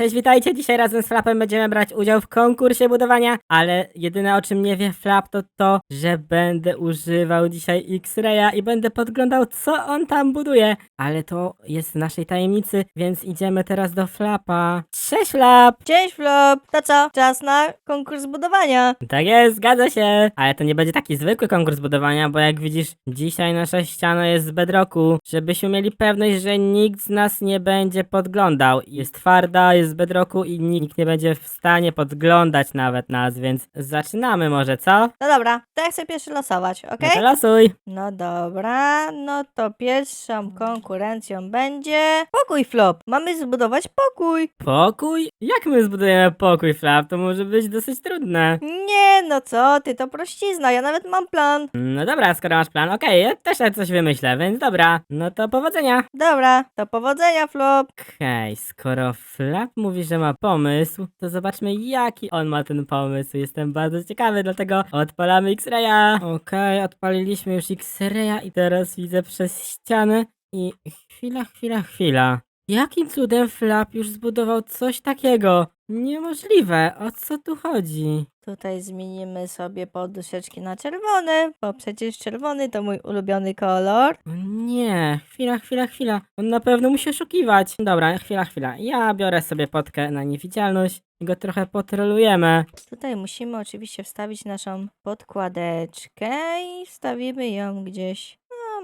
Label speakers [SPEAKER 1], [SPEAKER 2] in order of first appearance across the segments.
[SPEAKER 1] Cześć, witajcie. Dzisiaj razem z Flapem będziemy brać udział w konkursie budowania, ale jedyne o czym nie wie Flap to to, że będę używał dzisiaj X-Raya i będę podglądał co on tam buduje. Ale to jest w naszej tajemnicy, więc idziemy teraz do Flapa. Cześć Flap!
[SPEAKER 2] Cześć Flop! To co? Czas na konkurs budowania.
[SPEAKER 1] Tak jest, zgadza się. Ale to nie będzie taki zwykły konkurs budowania, bo jak widzisz, dzisiaj nasza ściana jest z bedrocku, żebyśmy mieli pewność, że nikt z nas nie będzie podglądał. Jest twarda, jest z bedrocku i nikt nie będzie w stanie podglądać nawet nas, więc zaczynamy może, co?
[SPEAKER 2] No dobra, to ja chcę pierwszy losować, ok?
[SPEAKER 1] No to losuj.
[SPEAKER 2] No dobra, no to pierwszą konkurencją będzie pokój Flop. Mamy zbudować pokój.
[SPEAKER 1] Pokój? Jak my zbudujemy pokój, Flap? To może być dosyć trudne.
[SPEAKER 2] Nie, no co ty, to prościzna, ja nawet mam plan.
[SPEAKER 1] No dobra, skoro masz plan, okej, ja też coś wymyślę, więc dobra. No to powodzenia.
[SPEAKER 2] Dobra, to powodzenia Flop.
[SPEAKER 1] Okej, skoro Flap mówi, że ma pomysł, to zobaczmy jaki on ma ten pomysł. Jestem bardzo ciekawy, dlatego odpalamy X-Raya. Okej, odpaliliśmy już X-Raya i teraz widzę przez ścianę i chwila, chwila, chwila. Jakim cudem Flap już zbudował coś takiego? Niemożliwe, o co tu chodzi?
[SPEAKER 2] Tutaj zmienimy sobie poduszeczki na czerwony, bo przecież czerwony to mój ulubiony kolor.
[SPEAKER 1] O nie, chwila, chwila, chwila. On na pewno musi oszukiwać. Dobra, chwila, chwila. Ja biorę sobie potkę na niewidzialność i go trochę potrolujemy.
[SPEAKER 2] Tutaj musimy oczywiście wstawić naszą podkładeczkę i wstawimy ją gdzieś.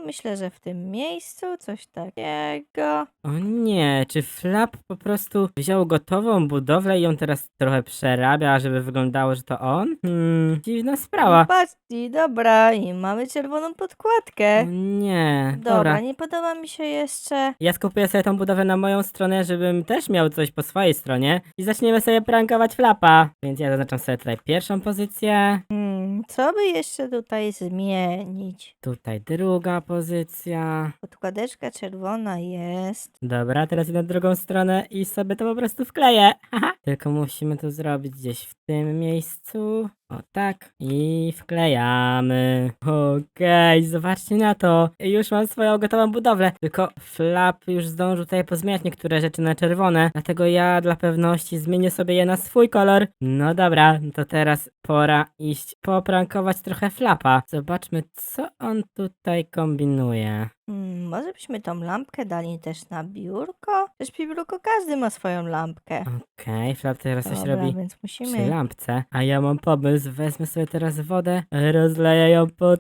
[SPEAKER 2] Myślę, że w tym miejscu coś takiego.
[SPEAKER 1] O nie, czy Flap po prostu wziął gotową budowlę i ją teraz trochę przerabia, żeby wyglądało, że to on? Hmm, dziwna sprawa.
[SPEAKER 2] Patrzcie, dobra, i mamy czerwoną
[SPEAKER 1] O
[SPEAKER 2] podkładkę.
[SPEAKER 1] nie,
[SPEAKER 2] Dobra,
[SPEAKER 1] dobra.
[SPEAKER 2] nie podoba mi się jeszcze.
[SPEAKER 1] Ja skupię sobie tą budowę na moją stronę, żebym też miał coś po swojej stronie i zaczniemy sobie prankować Flapa. Więc ja zaznaczam sobie tutaj pierwszą pozycję,
[SPEAKER 2] Hmm, co by jeszcze tutaj zmienić?
[SPEAKER 1] tutaj druga pozycja.
[SPEAKER 2] Podkładeczka czerwona jest.
[SPEAKER 1] Dobra, teraz idę na drugą stronę i sobie to po prostu wkleję. Haha. Tylko musimy to zrobić gdzieś w tym miejscu. O tak. I wklejamy. Okej, zobaczcie na to. Już mam swoją gotową budowlę. Tylko Flap już zdążył tutaj pozmieniać niektóre rzeczy na czerwone. Dlatego ja dla pewności zmienię sobie je na swój kolor. No dobra, to teraz pora iść poprankować trochę Flapa. Zobaczmy, co on tutaj kombinuje.
[SPEAKER 2] Hmm, może byśmy tą lampkę dali też na biurko? Przecież przy biurko każdy ma swoją lampkę.
[SPEAKER 1] Okej, Flap teraz coś
[SPEAKER 2] Dobra,
[SPEAKER 1] robi.
[SPEAKER 2] więc
[SPEAKER 1] przy
[SPEAKER 2] musimy...
[SPEAKER 1] lampce. A ja mam pomysł, wezmę sobie teraz wodę, rozleję ją po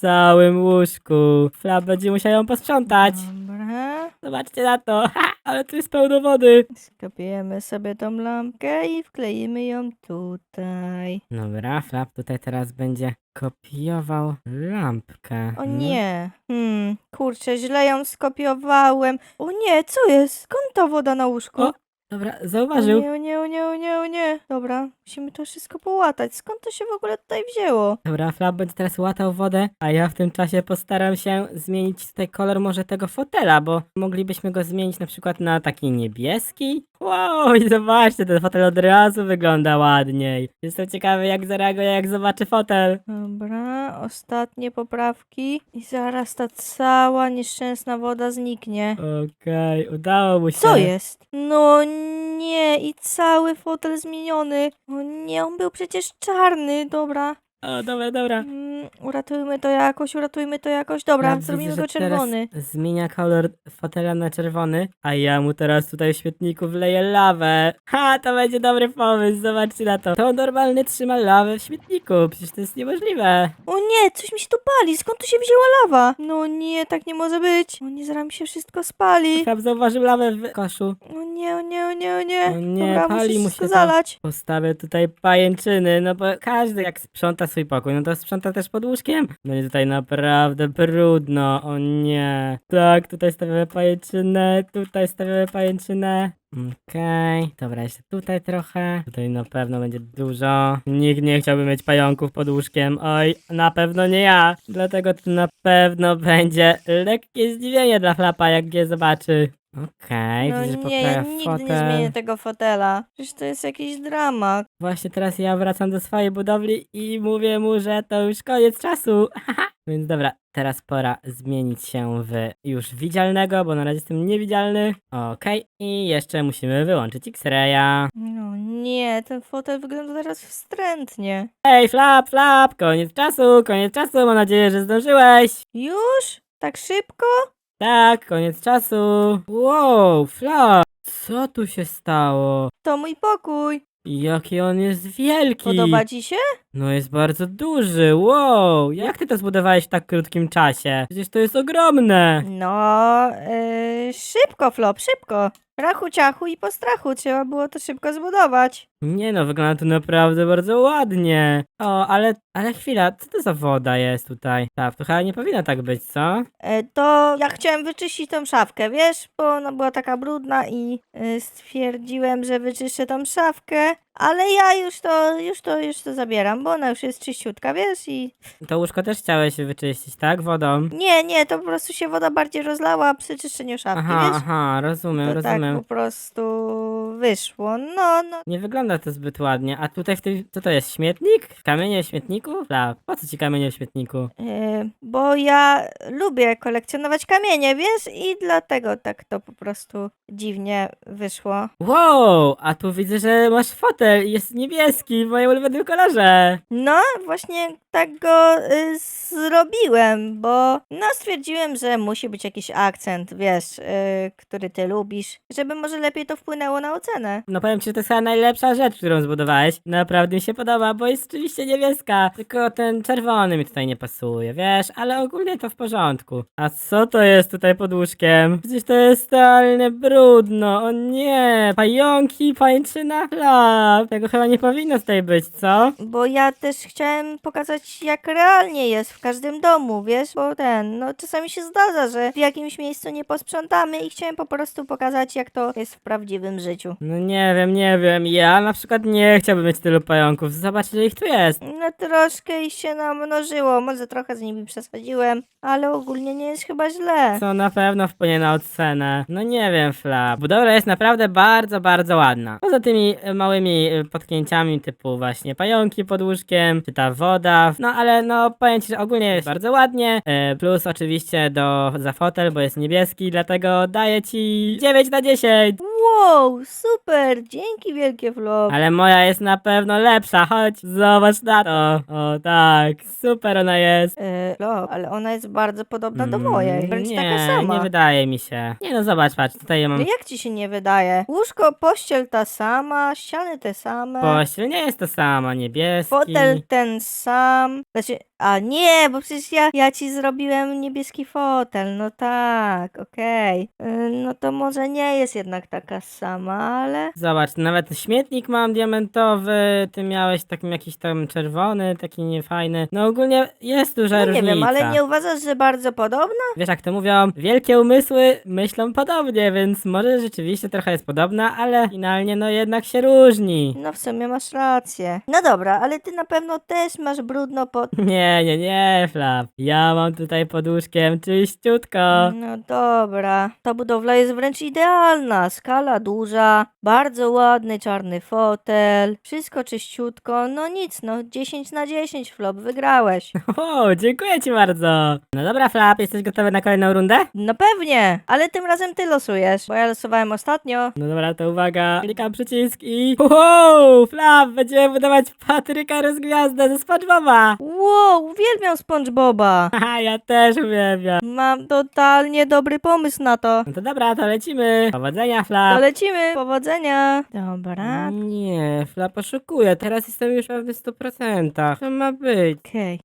[SPEAKER 1] całym łóżku. Flap będzie musiał ją posprzątać.
[SPEAKER 2] Dobra.
[SPEAKER 1] Zobaczcie na to, ha, ale tu jest pełno wody.
[SPEAKER 2] Skopiujemy sobie tą lampkę i wkleimy ją tutaj.
[SPEAKER 1] Dobra, Flap tutaj teraz będzie kopiował lampkę.
[SPEAKER 2] O
[SPEAKER 1] No,
[SPEAKER 2] nie. Hmm, kurczę, źle ją skopiowałem. O nie, co jest? Skąd ta woda na łóżku?
[SPEAKER 1] O, Dobra, zauważył.
[SPEAKER 2] nie, o nie, o nie, o nie, o nie. Dobra, musimy to wszystko połatać. Skąd to się w ogóle tutaj wzięło?
[SPEAKER 1] Dobra, Flap będzie teraz łatał wodę, a ja w tym czasie postaram się zmienić tutaj kolor może tego fotela, bo moglibyśmy go zmienić na przykład na taki niebieski. Wow, i zobaczcie, ten fotel od razu wygląda ładniej. Jestem ciekawy jak zareaguje, jak zobaczy fotel.
[SPEAKER 2] Dobra, ostatnie poprawki. I zaraz ta cała nieszczęsna woda zniknie.
[SPEAKER 1] Okej, udało mu się.
[SPEAKER 2] Co jest? No nie, i cały fotel zmieniony. O nie, on był przecież czarny. Dobra,
[SPEAKER 1] O, dobra, dobra.
[SPEAKER 2] mm, uratujmy to jakoś, uratujmy to jakoś. Dobra,
[SPEAKER 1] Flap
[SPEAKER 2] zrobimy go
[SPEAKER 1] teraz
[SPEAKER 2] czerwony.
[SPEAKER 1] Zmienia kolor fotela na czerwony, a ja mu teraz tutaj w świetniku wleję lawę. Ha, to będzie dobry pomysł, zobaczcie na to. To normalnie trzyma lawę w świetniku, przecież to jest niemożliwe.
[SPEAKER 2] O nie, coś mi się tu pali. Skąd tu się wzięła lawa? No nie, tak nie może być. O nie, zaraz mi się wszystko spali.
[SPEAKER 1] Flap zauważył lawę w koszu.
[SPEAKER 2] O nie, o nie, o nie, o nie.
[SPEAKER 1] O nie,
[SPEAKER 2] Dobra,
[SPEAKER 1] pali mu
[SPEAKER 2] wszystko
[SPEAKER 1] się to.
[SPEAKER 2] zalać.
[SPEAKER 1] Postawię tutaj pajęczyny, no bo każdy jak sprząta swój pokój, no to sprząta też pod łóżkiem. Będzie tutaj naprawdę brudno, o nie. Tak, tutaj stawiamy pajęczynę, tutaj stawiamy pajęczynę. Okej, dobra, jeszcze tutaj trochę. Tutaj na pewno będzie dużo. Nikt nie chciałby mieć pająków pod łóżkiem. Oj, na pewno nie ja. Dlatego to na pewno będzie lekkie zdziwienie dla Flapa, jak je zobaczy. Okej,
[SPEAKER 2] No
[SPEAKER 1] widzę, że
[SPEAKER 2] nie, ja
[SPEAKER 1] poprawia
[SPEAKER 2] nigdy
[SPEAKER 1] fotel.
[SPEAKER 2] nie zmienię tego fotela. Przecież to jest jakiś dramat.
[SPEAKER 1] Właśnie teraz ja wracam do swojej budowli i mówię mu, że to już koniec czasu. Więc dobra, teraz pora zmienić się w już widzialnego, bo na razie jestem niewidzialny. Okej, i jeszcze musimy wyłączyć X-raya.
[SPEAKER 2] No nie, ten fotel wygląda teraz wstrętnie.
[SPEAKER 1] Ej, flap, flap, koniec czasu, koniec czasu, mam nadzieję, że zdążyłeś.
[SPEAKER 2] Już? Tak szybko?
[SPEAKER 1] Tak, koniec czasu. Wow, flap, co tu się stało?
[SPEAKER 2] To mój pokój.
[SPEAKER 1] Jaki on jest wielki.
[SPEAKER 2] Podoba ci się?
[SPEAKER 1] No jest bardzo duży, wow. Jak ty to zbudowałeś w tak krótkim czasie? Przecież to jest ogromne.
[SPEAKER 2] No, yy, szybko, Flop, szybko. Rachu ciachu i po strachu trzeba było to szybko zbudować.
[SPEAKER 1] Nie no, wygląda to naprawdę bardzo ładnie. O, ale, ale chwila, co to za woda jest tutaj? Tak, to chyba nie powinno tak być, co?
[SPEAKER 2] E, to ja chciałem wyczyścić tą szafkę, wiesz, bo ona była taka brudna i y, stwierdziłem, że wyczyszczę tą szafkę, ale ja już to, już to, już to zabieram, bo ona już jest czyściutka, wiesz, i
[SPEAKER 1] To łóżko też chciałeś wyczyścić, tak? Wodą?
[SPEAKER 2] nie, nie, to po prostu się woda bardziej rozlała przy czyszczeniu szafki,
[SPEAKER 1] Aha,
[SPEAKER 2] wiesz,
[SPEAKER 1] aha, rozumiem,
[SPEAKER 2] to tak
[SPEAKER 1] rozumiem.
[SPEAKER 2] po prostu wyszło, no, no,
[SPEAKER 1] Nie wygląda to zbyt ładnie. A tutaj w tym, co to jest, śmietnik? Kamienie w śmietniku? Fla, po co ci kamienie w śmietniku?
[SPEAKER 2] y, bo ja lubię kolekcjonować kamienie, wiesz, i dlatego tak to po prostu dziwnie wyszło.
[SPEAKER 1] Wow, a tu widzę, że masz fotel jest niebieski w moim ulubionym kolorze.
[SPEAKER 2] No, właśnie tak go y, zrobiłem, bo no stwierdziłem, że musi być jakiś akcent, wiesz, y, który ty lubisz, żeby może lepiej to wpłynęło na ocenę.
[SPEAKER 1] No powiem ci, że to jest chyba najlepsza rzecz, którą zbudowałeś. Naprawdę mi się podoba, bo jest oczywiście niebieska. Tylko ten czerwony mi tutaj nie pasuje, wiesz? Ale ogólnie to w porządku. A co to jest tutaj pod łóżkiem? Przecież to jest totalnie brudno. O nie! Pająki, pańczyna, Tego chyba nie powinno tutaj być, co?
[SPEAKER 2] Bo ja też chciałem pokazać, jak realnie jest w każdym domu, wiesz, bo ten, no czasami się zdarza, że w jakimś miejscu nie posprzątamy i chciałem po prostu pokazać, jak to jest w prawdziwym życiu.
[SPEAKER 1] No nie wiem, nie wiem. Ja na przykład nie chciałbym mieć tylu pająków. Zobacz, ile ich tu jest.
[SPEAKER 2] No troszkę ich się namnożyło, może trochę z nimi przesadziłem, ale ogólnie nie jest chyba źle.
[SPEAKER 1] Co na pewno wpłynie na ocenę. No nie wiem, Flap. Budowla jest naprawdę bardzo, bardzo ładna. Poza tymi e, małymi e, potknięciami typu właśnie pająki pod łóżkiem, czy ta woda. No ale no powiem ci, że ogólnie jest bardzo ładnie. E, plus oczywiście do za fotel, bo jest niebieski, dlatego daję ci 9 na 10.
[SPEAKER 2] Wow, super, dzięki wielkie Flop.
[SPEAKER 1] Ale moja jest na pewno lepsza. Chodź, zobacz na to. O tak, super ona jest.
[SPEAKER 2] E, ale ona jest bardzo podobna do
[SPEAKER 1] Mm,
[SPEAKER 2] mojej, wręcz
[SPEAKER 1] nie,
[SPEAKER 2] taka sama.
[SPEAKER 1] nie wydaje mi się. Nie no, zobacz, patrz, tutaj ja mam
[SPEAKER 2] No jak ci się nie wydaje? Łóżko, pościel ta sama, ściany te same.
[SPEAKER 1] Pościel nie jest to sama, niebieski.
[SPEAKER 2] Fotel ten sam. Znaczy, a nie, bo przecież ja, ja ci zrobiłem niebieski fotel. No tak, okej. Y, No to może nie jest jednak taka sama, ale.
[SPEAKER 1] Zobacz, nawet śmietnik mam diamentowy, ty miałeś taki jakiś tam czerwony, taki niefajny. No ogólnie jest duża
[SPEAKER 2] No nie
[SPEAKER 1] różnica.
[SPEAKER 2] wiem, ale nie uważasz, że bardzo podobna?
[SPEAKER 1] Wiesz jak to mówią, wielkie umysły myślą podobnie, więc może rzeczywiście trochę jest podobna, ale finalnie no jednak się różni.
[SPEAKER 2] No w sumie masz rację. No dobra, ale ty na pewno też masz brudno pod.
[SPEAKER 1] Nie, nie, nie, Flap. Ja mam tutaj pod łóżkiem czyściutko.
[SPEAKER 2] No dobra. Ta budowla jest wręcz idealna. Skala duża, bardzo ładny czarny fotel, wszystko czyściutko. No nic, no 10 na 10 flop, wygrałeś.
[SPEAKER 1] O, dziękuję ci bardzo. No dobra, Flap, jesteś gotowy na kolejną rundę?
[SPEAKER 2] No pewnie, ale tym razem ty losujesz, bo ja losowałem ostatnio.
[SPEAKER 1] No dobra, to uwaga, klikam przycisk i... Wow, Flap, będziemy budować Patryka Rozgwiazdę ze SpongeBoba.
[SPEAKER 2] Wow, uwielbiam SpongeBoba.
[SPEAKER 1] Haha, ja też uwielbiam.
[SPEAKER 2] Mam totalnie dobry pomysł na to.
[SPEAKER 1] No to dobra, to lecimy. Powodzenia,
[SPEAKER 2] To
[SPEAKER 1] Flap.
[SPEAKER 2] lecimy, powodzenia. Dobra,
[SPEAKER 1] Nie, Flap oszukuje, teraz jestem już pewny w 100%. Co ma być?
[SPEAKER 2] okej.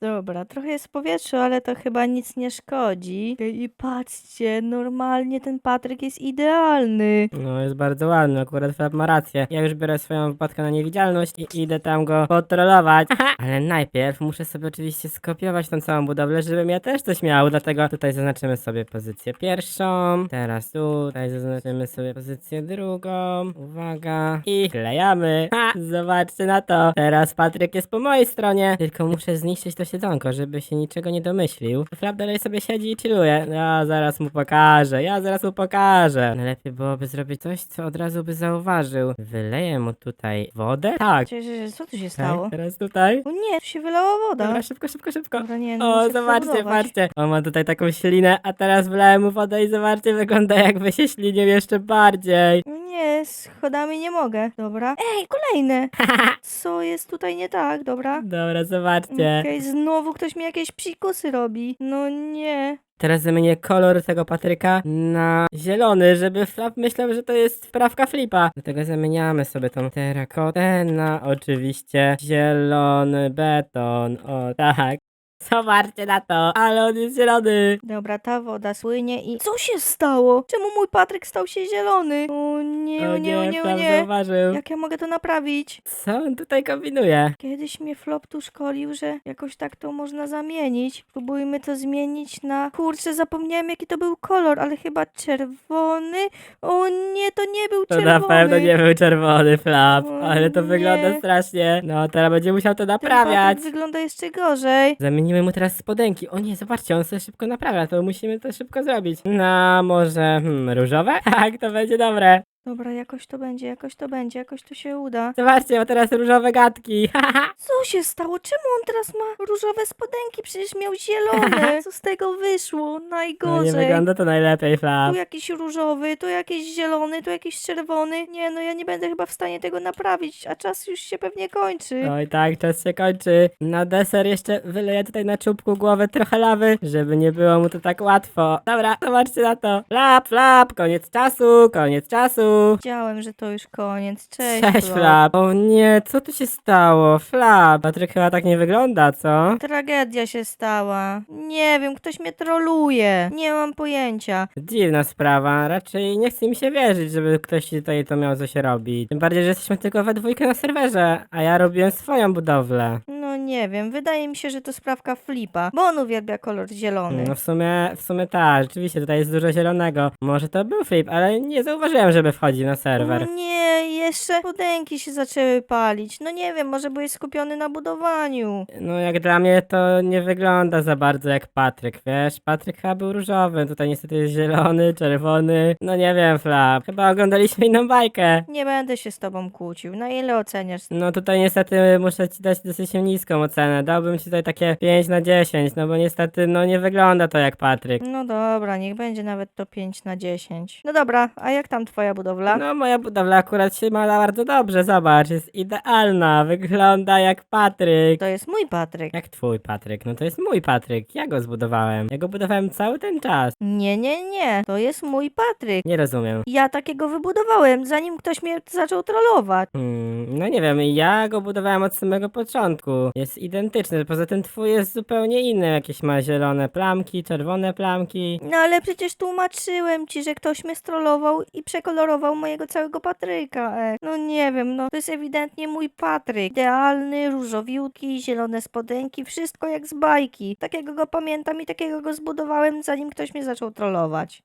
[SPEAKER 2] Dobra, trochę jest w powietrzu, ale to chyba nic nie szkodzi. I patrzcie, normalnie ten Patryk jest idealny.
[SPEAKER 1] No, jest bardzo ładny, akurat Flap ma rację. Ja już biorę swoją wypadkę na niewidzialność i idę tam go kontrolować. Ale najpierw muszę sobie oczywiście skopiować tą całą budowlę, żebym ja też coś miał, dlatego tutaj zaznaczymy sobie pozycję pierwszą. Teraz tutaj zaznaczymy sobie pozycję drugą. Uwaga. I klejamy. Ha! Zobaczcie na to. Teraz Patryk jest po mojej stronie. Tylko muszę zniszczyć to siedzonko, żeby się niczego nie domyślił. Flap dalej sobie siedzi i chilluje. Ja zaraz mu pokażę, ja zaraz mu pokażę. Najlepiej byłoby zrobić coś, co od razu by zauważył. Wyleję mu tutaj wodę? Tak.
[SPEAKER 2] Co tu się stało?
[SPEAKER 1] tak teraz tutaj.
[SPEAKER 2] O nie, tu się wylała woda.
[SPEAKER 1] Dobra, szybko, szybko, szybko.
[SPEAKER 2] Dobra, nie, no
[SPEAKER 1] O,
[SPEAKER 2] muszę
[SPEAKER 1] zobaczcie,
[SPEAKER 2] przebudować.
[SPEAKER 1] patrzcie. On ma tutaj taką ślinę, a teraz wylałem mu wodę i zobaczcie, wygląda jakby się ślinił jeszcze bardziej.
[SPEAKER 2] No Nie, schodami nie mogę. Dobra. Ej, kolejne! Co jest tutaj nie tak? Dobra.
[SPEAKER 1] Dobra, zobaczcie.
[SPEAKER 2] Okej, znowu ktoś mi jakieś psikusy robi. No nie.
[SPEAKER 1] Teraz zamienię kolor tego Patryka na zielony, żeby Flap myślał, że to jest wprawka Flipa. Dlatego zamieniamy sobie tą terakotę na oczywiście zielony beton. O tak. Zobaczcie na to, ale on jest zielony.
[SPEAKER 2] Dobra, ta woda słynie i... Co się stało? Czemu mój Patryk stał się zielony? O nie, o nie, o nie, o nie.
[SPEAKER 1] zauważył.
[SPEAKER 2] Jak ja mogę to naprawić?
[SPEAKER 1] Co on tutaj kombinuje?
[SPEAKER 2] Kiedyś mnie Flop tu szkolił, że jakoś tak to można zamienić. Próbujmy to zmienić na... Kurczę, zapomniałem jaki to był kolor, ale chyba czerwony? O nie, to nie był
[SPEAKER 1] To
[SPEAKER 2] czerwony.
[SPEAKER 1] na pewno nie był czerwony Flap,
[SPEAKER 2] O
[SPEAKER 1] ale to
[SPEAKER 2] nie.
[SPEAKER 1] wygląda strasznie. No, teraz będzie musiał to
[SPEAKER 2] Ten
[SPEAKER 1] naprawiać.
[SPEAKER 2] Patryk wygląda jeszcze gorzej.
[SPEAKER 1] Zamienimy mu teraz spodenki. O nie, zobaczcie, on sobie szybko naprawia, to musimy to szybko zrobić. No, może hmm, różowe? Tak, to będzie dobre.
[SPEAKER 2] Dobra, jakoś to będzie, jakoś to będzie, jakoś to się uda.
[SPEAKER 1] Zobaczcie, ma teraz różowe gadki.
[SPEAKER 2] Co się stało? Czemu on teraz ma różowe spodenki? Przecież miał zielone. Co z tego wyszło?
[SPEAKER 1] no, nie
[SPEAKER 2] Najgorzej.
[SPEAKER 1] wygląda to najlepiej, Flap.
[SPEAKER 2] Tu jakiś różowy, tu jakiś zielony, tu jakiś czerwony. Nie, no ja nie będę chyba w stanie tego naprawić, a czas już się pewnie kończy.
[SPEAKER 1] Oj tak, czas się kończy. Na deser jeszcze wyleję tutaj na czubku głowę trochę lawy, żeby nie było mu to tak łatwo. Dobra, zobaczcie na to. Flap, flap, koniec czasu, koniec czasu.
[SPEAKER 2] Wiedziałem, że to już koniec. Cześć,
[SPEAKER 1] Cześć,
[SPEAKER 2] Flo.
[SPEAKER 1] Flap. O nie, co tu się stało? Flap, Patryk chyba tak nie wygląda, co?
[SPEAKER 2] Tragedia się stała. Nie wiem, ktoś mnie troluje. Nie mam pojęcia.
[SPEAKER 1] Dziwna sprawa, raczej nie chce mi się wierzyć, żeby ktoś tutaj to miał co się robić. Tym bardziej, że jesteśmy tylko we dwójkę na serwerze, a ja robiłem swoją budowlę.
[SPEAKER 2] No nie wiem, wydaje mi się, że to sprawka Flipa, bo on uwielbia kolor zielony.
[SPEAKER 1] No w sumie, w sumie tak, rzeczywiście tutaj jest dużo zielonego. Może to był flip, ale nie zauważyłem, żeby wchodził na serwer.
[SPEAKER 2] No nie, jeszcze podęki się zaczęły palić. No nie wiem, może byłeś skupiony na budowaniu.
[SPEAKER 1] No jak dla mnie to nie wygląda za bardzo jak Patryk, wiesz? Patryk chyba był różowy, tutaj niestety jest zielony, czerwony. No nie wiem, Flap, chyba oglądaliśmy inną bajkę.
[SPEAKER 2] Nie będę się z tobą kłócił. Na ile oceniasz?
[SPEAKER 1] No tutaj niestety muszę ci dać dosyć niską ocenę. Dałbym ci tutaj takie 5 na 10, no bo niestety no nie wygląda to jak Patryk.
[SPEAKER 2] No dobra, niech będzie nawet to 5 na 10. No dobra, a jak tam twoja budowla?
[SPEAKER 1] No moja budowla akurat się ma bardzo dobrze, zobacz, jest idealna, wygląda jak Patryk.
[SPEAKER 2] To jest mój Patryk.
[SPEAKER 1] Jak twój Patryk? No to jest mój Patryk, ja go zbudowałem. Ja go budowałem cały ten czas.
[SPEAKER 2] Nie, nie, nie. To jest mój Patryk.
[SPEAKER 1] Nie rozumiem.
[SPEAKER 2] Ja takiego wybudowałem, zanim ktoś mnie zaczął trollować.
[SPEAKER 1] Hmm, no nie wiem, ja go budowałem od samego początku. Jest identyczny, poza tym twój jest zupełnie inny. Jakieś ma zielone plamki, czerwone plamki.
[SPEAKER 2] No ale przecież tłumaczyłem ci, że ktoś mnie strollował i przekolorował mojego całego Patryka. E. No nie wiem, no to jest ewidentnie mój Patryk. Idealny, różowiutki, zielone spodenki, wszystko jak z bajki. Takiego go pamiętam i takiego go zbudowałem, zanim ktoś mnie zaczął trollować.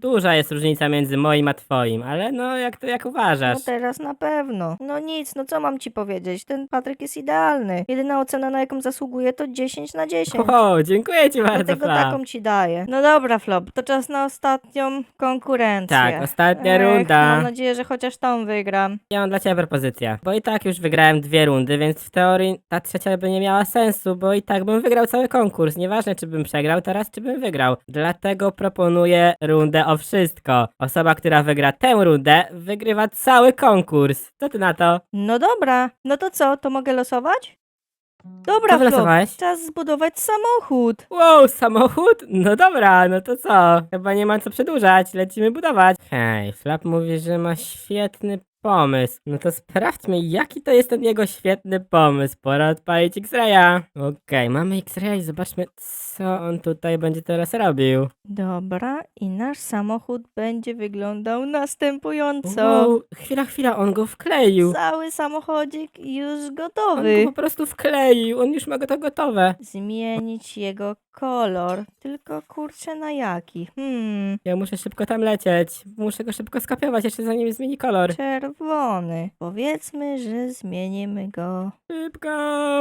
[SPEAKER 1] Duża jest różnica między moim a twoim, ale no jak to jak uważasz?
[SPEAKER 2] No teraz na pewno. No nic, no co mam ci powiedzieć? Ten Patryk jest idealny. Jedyna ocena, na jaką zasługuje, to 10 na 10.
[SPEAKER 1] O, dziękuję ci bardzo,
[SPEAKER 2] Dlatego
[SPEAKER 1] Flap.
[SPEAKER 2] taką ci daję. No dobra, Flop, to czas na ostatnią konkurencję.
[SPEAKER 1] Tak, ostatnia
[SPEAKER 2] Ech,
[SPEAKER 1] runda.
[SPEAKER 2] Mam nadzieję, że chociaż tą wygram.
[SPEAKER 1] Ja mam dla ciebie propozycję, bo i tak już wygrałem dwie rundy, więc w teorii ta trzecia by nie miała sensu, bo i tak bym wygrał cały konkurs. Nieważne, czy bym przegrał teraz, czy bym wygrał. Dlatego proponuję rundę o wszystko. Osoba, która wygra tę rundę, wygrywa cały konkurs. Co ty na to?
[SPEAKER 2] No dobra, no to co, to mogę losować? Dobra,
[SPEAKER 1] Co
[SPEAKER 2] Flop,
[SPEAKER 1] wylosowałeś?
[SPEAKER 2] czas zbudować samochód.
[SPEAKER 1] Wow, samochód? No dobra, no to co? Chyba nie ma co przedłużać, lecimy budować. Hej, Flap mówi, że ma świetny pomysł. No to sprawdźmy, jaki to jest ten jego świetny pomysł. Pora odpalić X-Raya. Okej, mamy X-Ray i zobaczmy, co on tutaj będzie teraz robił.
[SPEAKER 2] Dobra, i nasz samochód będzie wyglądał następująco.
[SPEAKER 1] Wow, chwila, chwila, on go wkleił.
[SPEAKER 2] Cały samochodzik już
[SPEAKER 1] On go
[SPEAKER 2] gotowy.
[SPEAKER 1] po prostu wkleił, on już ma go to gotowe.
[SPEAKER 2] Zmienić jego kolor. Tylko kurczę na jaki? Hmm,
[SPEAKER 1] Ja muszę szybko tam lecieć. Muszę go szybko skopiować, jeszcze zanim zmieni kolor.
[SPEAKER 2] czerwony. Czerwony. Powiedzmy, że zmienimy go.
[SPEAKER 1] Szybko,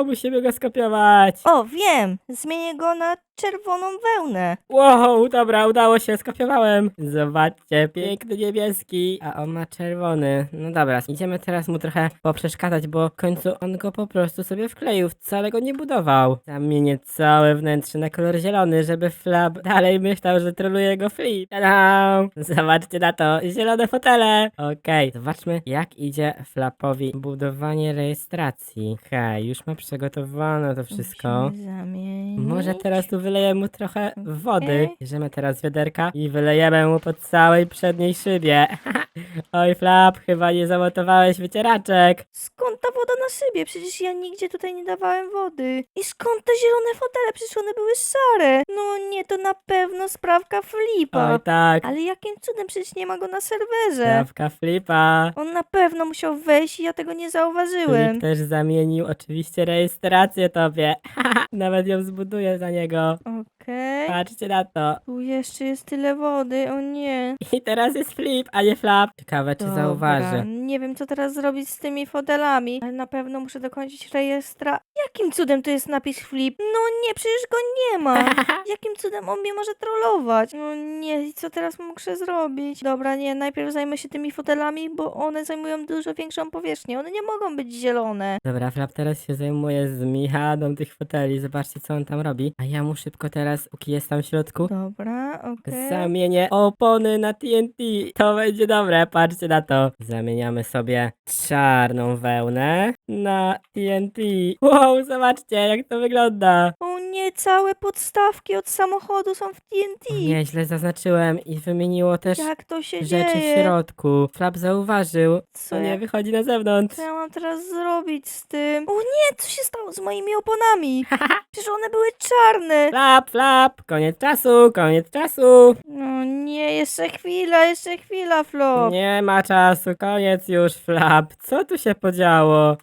[SPEAKER 1] musimy go skopiować.
[SPEAKER 2] O, wiem! Zmienię go na czerwoną wełnę.
[SPEAKER 1] Wow, dobra, udało się, skopiowałem. Zobaczcie, piękny niebieski, a on ma czerwony. No dobra, idziemy teraz mu trochę poprzeszkadzać, bo w końcu on go po prostu sobie wkleił, wcale go nie budował. Zamienię całe wnętrze na kolor zielony, żeby Flap dalej myślał, że troluje go Flip. Tadam! Zobaczcie na to, zielone fotele. Okej, zobaczmy jak idzie Flapowi budowanie rejestracji. Hej, już ma przygotowane to wszystko.
[SPEAKER 2] Musimy zamienić.
[SPEAKER 1] Może teraz tu wylejemy mu trochę wody. Bierzemy teraz wiaderka i wylejemy mu po całej przedniej szybie. Oj, Flap, chyba nie zamontowałeś wycieraczek.
[SPEAKER 2] Skąd ta woda na szybie? Przecież ja nigdzie tutaj nie dawałem wody. I skąd te zielone fotele? Przecież one były szare. No nie, to na pewno sprawka Flipa.
[SPEAKER 1] Oj, tak,
[SPEAKER 2] Ale jakim cudem przecież nie ma go na serwerze?
[SPEAKER 1] sprawka Flipa.
[SPEAKER 2] On na pewno musiał wejść i ja tego nie zauważyłem.
[SPEAKER 1] Flip też zamienił oczywiście rejestrację tobie. Nawet ją zbuduję za niego.
[SPEAKER 2] Okej.
[SPEAKER 1] Patrzcie na to.
[SPEAKER 2] Tu jeszcze jest tyle wody, o nie.
[SPEAKER 1] I teraz jest Flip, a nie Flap. Ciekawe, czy
[SPEAKER 2] Dobra,
[SPEAKER 1] zauważy.
[SPEAKER 2] Nie wiem, co teraz zrobić z tymi fotelami, ale na pewno muszę dokończyć rejestra. Jakim cudem to jest napis flip? No nie, przecież go nie ma. Jakim cudem on mnie może trollować? No nie, i co teraz muszę zrobić? Dobra, nie, najpierw zajmę się tymi fotelami, bo one zajmują dużo większą powierzchnię. One nie mogą być zielone.
[SPEAKER 1] Dobra, Flap teraz się zajmuje z Michadą tych foteli. Zobaczcie, co on tam robi. A ja mu szybko teraz, póki jest tam w środku,
[SPEAKER 2] Dobra, okej.
[SPEAKER 1] Zamienię opony na TNT. To będzie dobre, patrzcie na to. Zamieniamy sobie czarną wełnę na TNT. Wow, zobaczcie jak to wygląda.
[SPEAKER 2] O nie, całe podstawki od samochodu są w TNT.
[SPEAKER 1] Nie, źle zaznaczyłem i wymieniło też
[SPEAKER 2] Jak to się
[SPEAKER 1] rzeczy w
[SPEAKER 2] dzieje?
[SPEAKER 1] środku. Flap zauważył,
[SPEAKER 2] Co
[SPEAKER 1] co
[SPEAKER 2] ja
[SPEAKER 1] nie wychodzi na zewnątrz.
[SPEAKER 2] Co ja mam teraz zrobić z tym? O nie, co się stało z moimi oponami? Przecież one były czarne.
[SPEAKER 1] Flap, flap, koniec czasu, koniec czasu.
[SPEAKER 2] No nie, jeszcze chwila, jeszcze chwila, Flop. Nie.
[SPEAKER 1] Nie ma czasu, koniec już, Flap. Co tu się podziało?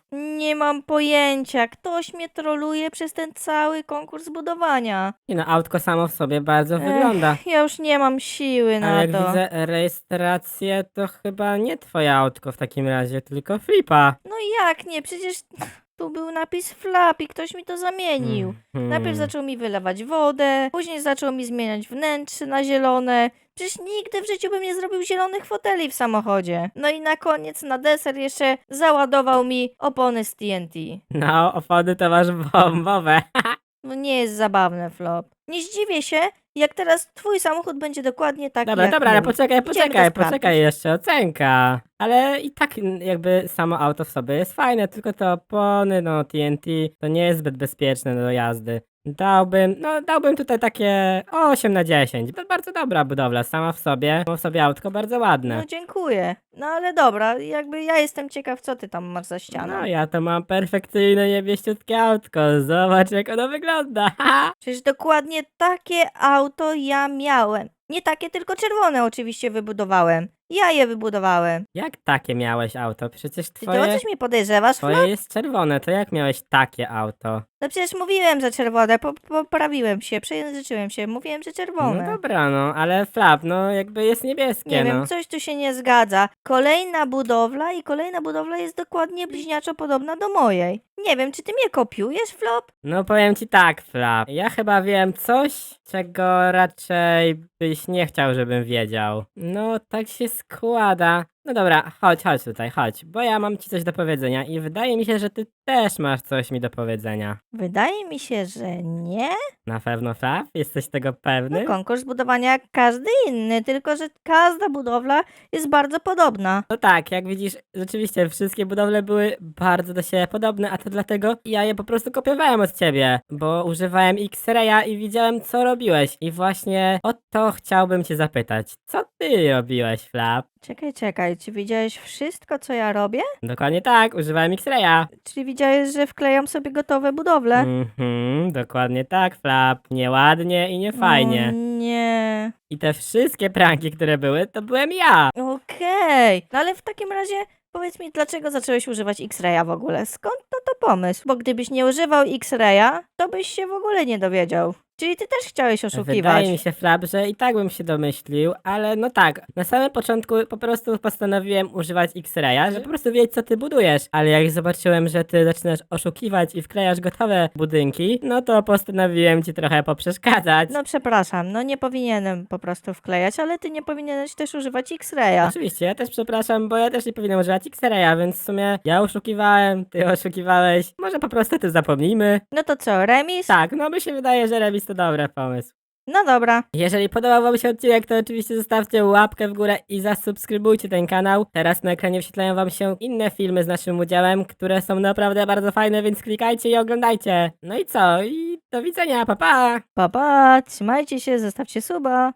[SPEAKER 2] mam pojęcia. Ktoś mnie troluje przez ten cały konkurs budowania.
[SPEAKER 1] Nie no, autko samo w sobie bardzo
[SPEAKER 2] Ech,
[SPEAKER 1] wygląda.
[SPEAKER 2] Ja już nie mam siły
[SPEAKER 1] A
[SPEAKER 2] na
[SPEAKER 1] jak
[SPEAKER 2] to.
[SPEAKER 1] widzę rejestrację, to chyba nie twoje autko w takim razie, tylko Flipa.
[SPEAKER 2] No jak nie? Przecież tu był napis flap i ktoś mi to zamienił.
[SPEAKER 1] Mhm.
[SPEAKER 2] Najpierw zaczął mi wylewać wodę, później zaczął mi zmieniać wnętrze na zielone. Przecież nigdy w życiu bym nie zrobił zielonych foteli w samochodzie. No i na koniec, na deser jeszcze załadował mi opony z TNT.
[SPEAKER 1] No, opony to masz bombowe.
[SPEAKER 2] No nie jest zabawne, Flop. Nie zdziwię się, jak teraz twój samochód będzie dokładnie taki
[SPEAKER 1] Dobra,
[SPEAKER 2] jak
[SPEAKER 1] dobra, ale
[SPEAKER 2] mój.
[SPEAKER 1] poczekaj,
[SPEAKER 2] Idziemy to
[SPEAKER 1] poczekaj,
[SPEAKER 2] sprawdzić.
[SPEAKER 1] poczekaj jeszcze, ocenka. Ale i tak n- jakby samo auto w sobie jest fajne, tylko te opony, no TNT, to nie jest zbyt bezpieczne do jazdy. Dałbym, no dałbym tutaj takie 8 na 10. To bardzo dobra budowla, sama w sobie, samo w sobie autko bardzo ładne.
[SPEAKER 2] No dziękuję. No ale dobra, jakby ja jestem ciekaw, co ty tam masz za ścianą.
[SPEAKER 1] No ja to mam perfekcyjne niebieściutkie autko, zobacz jak ono wygląda, haha.
[SPEAKER 2] Przecież dokładnie takie auto ja miałem. Nie takie, tylko czerwone oczywiście wybudowałem. Ja je wybudowałem.
[SPEAKER 1] Jak takie miałeś auto? Przecież
[SPEAKER 2] Czy ty o
[SPEAKER 1] twoje,
[SPEAKER 2] coś mnie podejrzewasz? Flo?
[SPEAKER 1] twoje jest czerwone, to jak miałeś takie auto?
[SPEAKER 2] No przecież mówiłem, że czerwone. Po, poprawiłem się, przejęzyczyłem się. Mówiłem, że czerwone.
[SPEAKER 1] No dobra, no, ale flap, no jakby jest niebieskie,
[SPEAKER 2] Nie
[SPEAKER 1] no.
[SPEAKER 2] wiem, coś tu się nie zgadza. Kolejna budowla i kolejna budowla jest dokładnie bliźniaczo podobna do mojej. Nie wiem, czy ty mnie kopiujesz, Flop?
[SPEAKER 1] No powiem ci tak, Flap. Ja chyba wiem coś, czego raczej byś nie chciał, żebym wiedział. No, tak się składa. No dobra, chodź, chodź tutaj, chodź, bo ja mam ci coś do powiedzenia i wydaje mi się, że ty też masz coś mi do powiedzenia.
[SPEAKER 2] Wydaje mi się, że nie.
[SPEAKER 1] Na pewno, Flap? Jesteś tego pewny?
[SPEAKER 2] No, konkurs budowania jak każdy inny, tylko że każda budowla jest bardzo podobna.
[SPEAKER 1] No tak, jak widzisz, rzeczywiście wszystkie budowle były bardzo do siebie podobne, a to dlatego ja je po prostu kopiowałem od ciebie, bo używałem X-Raya i widziałem, co robiłeś. I właśnie o to chciałbym cię zapytać. Co ty robiłeś, Flap?
[SPEAKER 2] Czekaj, czekaj, czy widziałeś wszystko, co ja robię?
[SPEAKER 1] Dokładnie tak, używałem X-Raya.
[SPEAKER 2] Czyli widziałeś, że wklejam sobie gotowe budowle?
[SPEAKER 1] Mhm, dokładnie tak, Flap. Nieładnie i niefajnie.
[SPEAKER 2] O nie.
[SPEAKER 1] I te wszystkie pranki, które były, to byłem ja.
[SPEAKER 2] Okej. No ale w takim razie powiedz mi, dlaczego zacząłeś używać X-Raya w ogóle? Skąd to, to pomysł? Bo gdybyś nie używał X-Raya, to byś się w ogóle nie dowiedział. Czyli ty też chciałeś oszukiwać.
[SPEAKER 1] Wydaje mi się, Frap, że i tak bym się domyślił, ale no tak, na samym początku po prostu postanowiłem używać X-Raya, żeby po prostu wiedzieć, co ty budujesz. Ale jak zobaczyłem, że ty zaczynasz oszukiwać i wklejasz gotowe budynki, no to postanowiłem ci trochę poprzeszkadzać.
[SPEAKER 2] No przepraszam, no nie powinienem po prostu wklejać, ale ty nie powinieneś też używać X-raya.
[SPEAKER 1] Oczywiście, ja też przepraszam, bo ja też nie powinienem używać X-Raya, więc w sumie ja oszukiwałem, ty oszukiwałeś. Może po prostu to zapomnijmy.
[SPEAKER 2] No to co, remis?
[SPEAKER 1] Tak, no mi się wydaje, że remis to dobry pomysł.
[SPEAKER 2] No dobra.
[SPEAKER 1] Jeżeli podobał wam się odcinek, to oczywiście zostawcie łapkę w górę i zasubskrybujcie ten kanał. Teraz na ekranie wyświetlają wam się inne filmy z naszym udziałem, które są naprawdę bardzo fajne, więc klikajcie i oglądajcie. No i co? I do widzenia, pa pa!
[SPEAKER 2] Pa, pa, trzymajcie się, zostawcie suba.